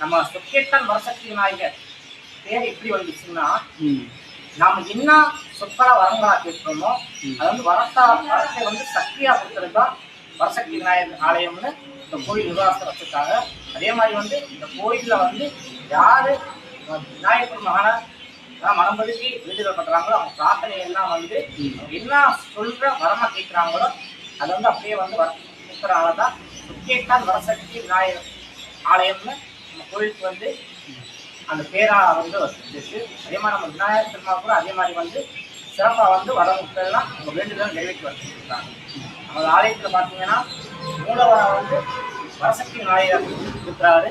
நம்ம சொக்கேட்டன் வரசக்தி விநாயகர். பேர் எப்படி வந்துச்சுன்னா நாம என்ன சொற்களா வரங்களா கேட்கிறோமோ அது வந்து வரத்தா வரத்தை வந்து சக்தியா கொடுத்துருக்கா வரசக்தி விநாயகர் ஆலயம்னு இந்த கோயில் நிர்வாகத்தை வச்சிருக்காங்க. அதே மாதிரி வந்து இந்த கோயில்ல வந்து யாரு விநாயகர் மகனை மனம் பதுக்கி வேண்டுதல் பண்றாங்களோ அவங்க பிரார்த்தனை எல்லாம் வந்து என்ன சொல்ற வரமா கேட்கிறாங்களோ அது வந்து அப்படியே வந்து வர கொடுக்குறனால தான் சுக்கேட்டான் வரசக்தி விநாயகர் ஆலயம்னு நம்ம கோயிலுக்கு வந்து அந்த பேரா வந்து வந்துச்சு அதே மாதிரி நம்ம விநாயகர் திருமா கூட அதே மாதிரி வந்து சிறப்பாக வந்து வரவங்களுக்கெல்லாம் அவங்க வேண்டுதல் நிறைவேற்றி வந்துருக்காங்க நம்ம ஆலயத்தில் பார்த்தீங்கன்னா மூலவராக வந்து வரசக்தி விநாயகர் இருக்கிறாரு.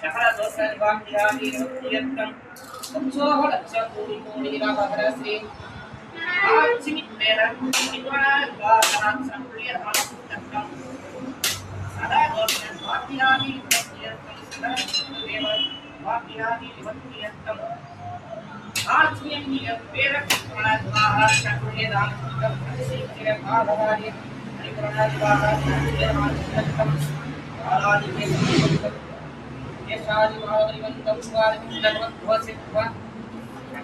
शहरदोषवाक्यादि सत्यत्तं सक्षोः लक्षपूरिपूर्णीराभद्रश्री Jimmy Pera, Indra Garan Sampria, Halakutan, Sada Government, Vapiani, Vapian, Sada Level, Vapiani, Vapian, RGM Pera, Kurana Dwaha, Sampria, Halakutan, Sindhya, Bhavari, Kurana Dwaha, Sampria, Halakutan, Alani, Kesari, Bhavari, Vantam, Bhavari, Vantam, Bhavari, Vantam,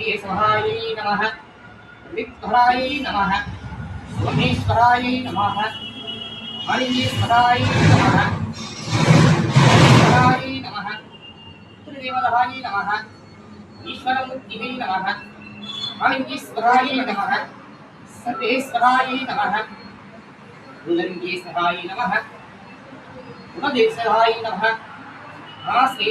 श्रीसहायै नमः विक्तरायै नमः सोमेश्वरायै नमः मणिश्वरायै नमः मणिश्वरायै नमः त्रिदेवदहायै नमः ईश्वरमुक्तियै नमः मणिश्वरायै नमः सर्वेश्वरायै नमः उदङ्गेश्वरायै नमः उमदेश्वरायै नमः नमस्ते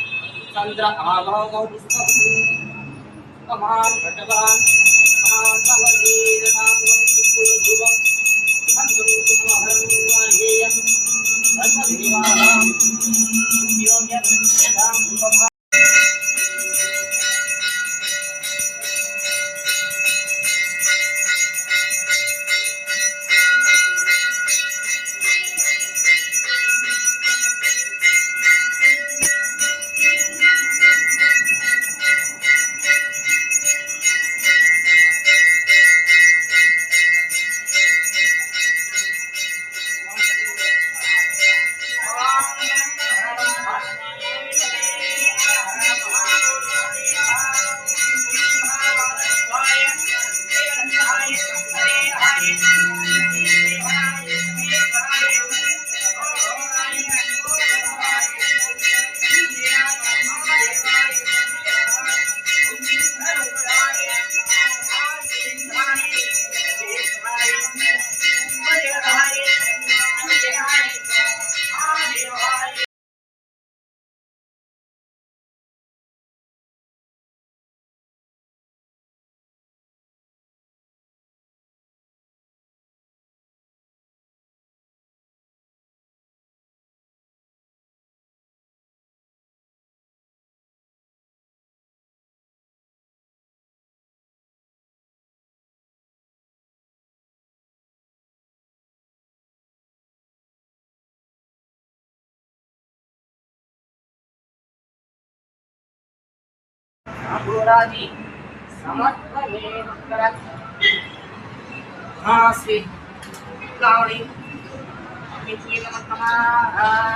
चंद्र आलोकौ कमान घटवान महानवनीरनाम අගෝරාදී සමත්ව මේ කරත්. ආශ්‍රේ ගාවලින් මේ කියනම තමා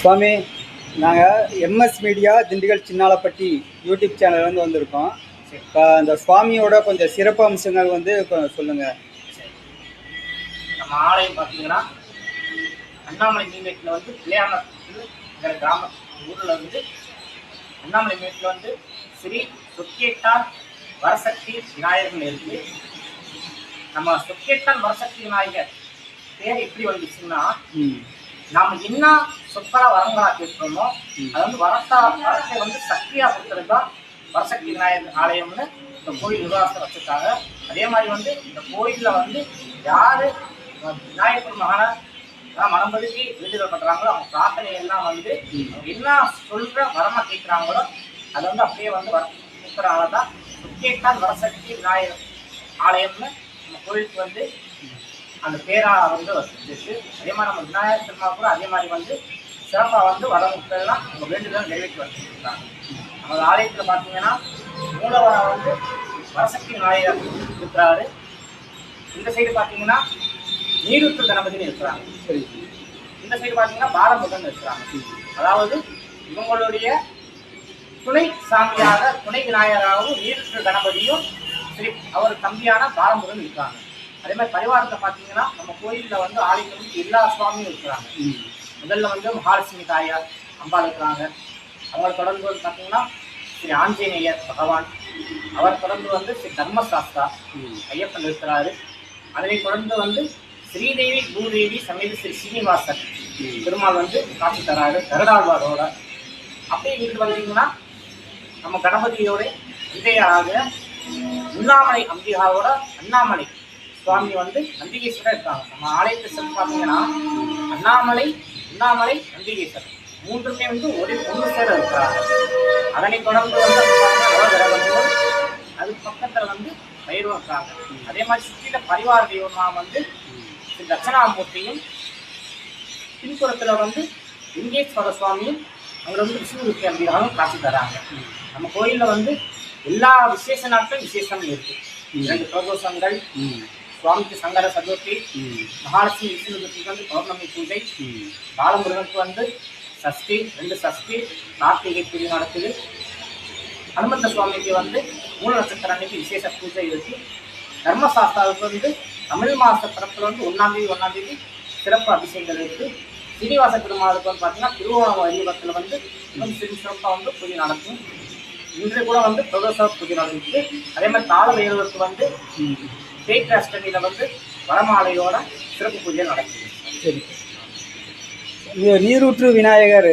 சுவாமி நாங்கள் MS media Dindigul Chinnalapatti YouTube சேனல்லேருந்து வந்திருக்கோம். இப்போ அந்த சுவாமியோட கொஞ்சம் சிறப்பு அம்சங்கள் வந்து கொ- சொல்லுங்க. நம்ம ஆலயம் பார்த்தீங்கன்னா அண்ணாமலை மீன்மேட்டில் வந்து பிள்ளையாங்கிற கிராம ஊரில் வந்து அண்ணாமலை மீட்டில் வந்து ஸ்ரீ சொக்கேட்டான் வரசக்தி விநாயகர்கள் இருக்கு. நம்ம சொக்கேட்டான் வரசக்தி விநாயகர் பேர் எப்படி வந்துச்சுன்னா நாம என்ன சொற்களா வரங்களா கேட்கிறோமோ அது வந்து வரத்தா வரத்தை வந்து சக்தியா தான் வரசக்தி விநாயகர் ஆலயம்னு இந்த கோயில் நிர்வாகத்தை வச்சிருக்காங்க. அதே மாதிரி வந்து இந்த கோயில்ல வந்து யாரு விநாயகர் மகனை மனம் படுத்தி வேண்டுதல் பண்றாங்களோ அவங்க பிரார்த்தனை எல்லாம் வந்து என்ன சொல்ற வரமா கேட்கிறாங்களோ அதை வந்து அப்படியே வந்து வர கொடுக்கறனால தான் சுக்கேட்டான் வரசக்தி விநாயகர் ஆலயம்னு நம்ம கோயிலுக்கு வந்து அந்த பேரா வந்து வச்சிருக்கு அதே மாதிரி நம்ம விநாயகர் பெருமாள் கூட அதே மாதிரி வந்து சிறப்பாக வந்து வரவங்களுக்கெல்லாம் அவங்க வேண்டுதல் நிறைவேற்றி வச்சுருக்காங்க நமது ஆலயத்தில் பார்த்தீங்கன்னா மூலவரம் வந்து வரசக்தி விநாயகர் இருக்கிறாரு. இந்த சைடு பார்த்தீங்கன்னா நீருற்று கணபதினு இருக்கிறாங்க. சரி. இந்த சைடு பார்த்தீங்கன்னா பாலமுருகன் இருக்கிறாங்க. அதாவது இவங்களுடைய துணை சாமியாக துணை விநாயகராகவும் நீருற்று கணபதியும் ஸ்ரீ அவர் தம்பியான பாலமுருகன் இருக்காங்க. அதே மாதிரி பரிவாரத்தை பார்த்தீங்கன்னா நம்ம கோயிலில் வந்து ஆலயத்தில் எல்லா சுவாமியும் இருக்கிறாங்க. முதல்ல வந்து மகாலட்சுமி தாயார் அம்பாள் இருக்கிறாங்க. அவங்களை தொடர்ந்து வந்து பார்த்தீங்கன்னா ஸ்ரீ ஆஞ்சநேயர் பகவான். அவர் தொடர்ந்து வந்து ஸ்ரீ தர்மசாஸ்தா ஐயப்பன் இருக்கிறாரு. அதனை தொடர்ந்து வந்து ஸ்ரீதேவி பூதேவி சமேத ஸ்ரீ சீனிவாசன் பெருமாள் வந்து காட்சி தராரு. கருடாழ்வாரோட. அப்படியே இங்கிட்டு வந்தீங்கன்னா நம்ம கணபதியோட விஜயாக உண்ணாமலை அம்பிகாவோட அண்ணாமலை. சுவாமி வந்து நந்திகேஸ்வரர் இருக்காங்க. நம்ம ஆலயத்தை சென்று பார்த்தீங்கன்னா அண்ணாமலை உண்ணாமலை நந்திகேஸ்வரர். மூன்றுமே வந்து ஒரு ஒன்று சேர இருக்கிறாங்க அதனை தொடர்ந்து வந்து அதுக்கு பக்கத்துல வந்து பயிரும் இருக்காங்க அதே மாதிரி சுற்றில பரிவார தெய்வமா வந்து தட்சணாமூர்த்தியும் பின்புறத்துல வந்து லிங்கேஸ்வர சுவாமியும் அங்க வந்து விஷ்ணுமூர்த்தி அம்பிகாவும் காட்சி தராங்க. நம்ம கோயில்ல வந்து எல்லா விசேஷ நாட்களும் விசேஷம் இருக்கு. இரண்டு பிரதோஷங்கள் சுவாமிக்கு சங்கர சதுர்த்தி மகாலட்சுமி விஷ்ணுமூர்த்திக்கு வந்து பௌர்ணமி பூஜை. ம். பாலமுருகனுக்கு வந்து சஷ்டி ரெண்டு சஷ்டி கார்த்திகை பூஜை நடக்குது. ஹனுமந்த சுவாமிக்கு வந்து மூல நட்சத்திரம் அன்னைக்கு விசேஷ பூஜை இருக்கு. தர்மசாஸ்தாவுக்கு வந்து தமிழ் மாச பிறப்புல வந்து ஒன்னாம் தேதி ஒன்னாம் தேதி சிறப்பு அபிஷேகங்கள் இருக்கு. சீனிவாச பெருமாளுக்கு வந்து பார்த்தீங்கன்னா திருவோணம் வழிபத்தில் வந்து இன்னும் சிறு சிறப்பாக வந்து பூஜை நடக்கும். இன்று கூட வந்து பிரதோஷ பூஜை நடந்துச்சு அதே மாதிரி தாள வேலுவருக்கு வந்து ம் தேய்க்கு அஷ்டமியில வந்து வரமாலையோட சிறப்பு பூஜை நடக்குது. சரி. நீரூற்று விநாயகர்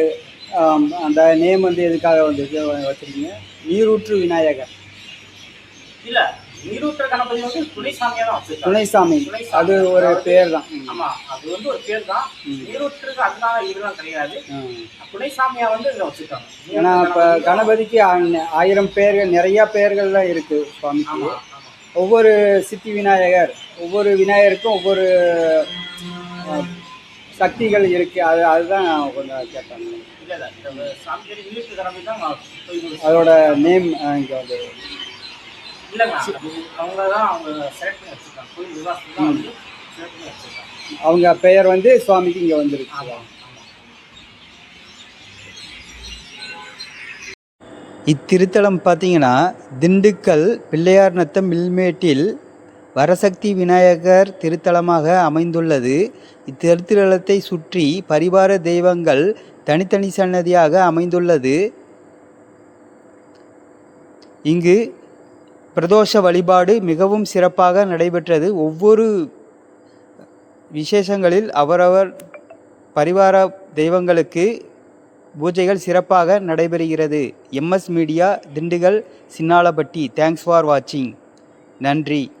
அந்த நேம் வந்து எதுக்காக வந்து வச்சிருக்கீங்க? நீரூற்று விநாயகர். இல்ல நீரூற்று கணபதி வந்து துணை சாமியா தான் துணைசாமி. துணை சாமி. அது ஒரு பேர் தான். ம். ஆமா அது வந்து ஒரு பேர் தான். நீரூற்றுக்கு அதுதான் இதுதான் கிடையாது. ம். துணை சாமியா வந்து இதுல வச்சிருக்காங்க. ஏன்னா இப்போ கணபதிக்கு ஆயிரம் பேர்கள் நிறைய பேர்கள்லாம் இருக்கு சுவாமிக்கு. ஆமா ஆமா ஒவ்வொரு சித்தி விநாயகர் ஒவ்வொரு விநாயகருக்கும் ஒவ்வொரு சக்திகள் இருக்கு. அது அதுதான் நான் கொஞ்சம் கோயில் அதோட நேம் இங்கே வந்து அவங்க பெயர் வந்து சுவாமிக்கு இங்கே வந்துருக்கு. இத்திருத்தலம் பார்த்தீங்கன்னா திண்டுக்கல் பிள்ளையார் நத்தம் மில்மேட்டில் வரசக்தி விநாயகர் திருத்தலமாக அமைந்துள்ளது. இத்திருத்தலத்தை சுற்றி பரிவார தெய்வங்கள் தனித்தனி சன்னதியாக அமைந்துள்ளது. இங்கு பிரதோஷ வழிபாடு மிகவும் சிறப்பாக நடைபெற்றது. ஒவ்வொரு விசேஷங்களில் அவரவர் பரிவார தெய்வங்களுக்கு பூஜைகள் சிறப்பாக நடைபெறுகிறது. MS media Dindigul Chinnalapatti. Thanks for வாட்சிங் நன்றி.